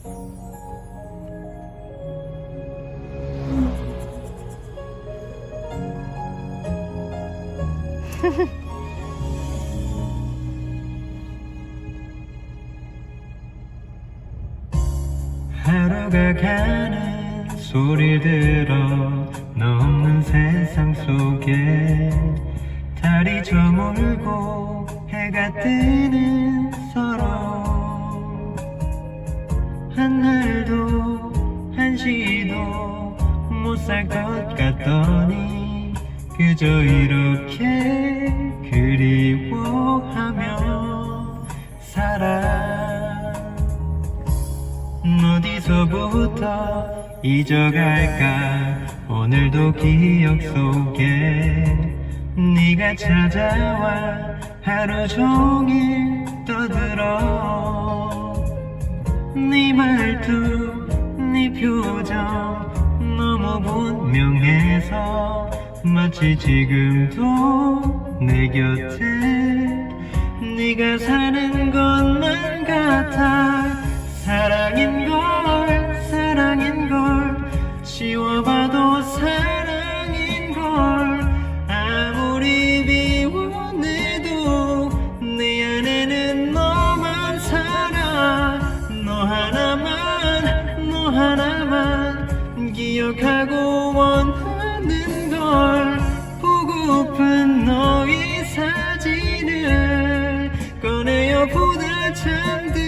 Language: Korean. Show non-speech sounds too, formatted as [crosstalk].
[laughs] 하루가 가는 소리 들어 너 없는 세상 속에 달이 저물고 해가 뜨는 날도 한시도 못 살 것 같더니 그저 이렇게 그리워하며 살아. 어디서부터 잊어갈까? 오늘도 기억 속에 네가 찾아와 하루 종일 떠들어 너무 분명해서 마치 지금도 내 곁에 네가 사는 것만 같아. 사랑인걸 기억하고 원하는 걸 보고픈 너의 사진을 꺼내어 보다 잠들어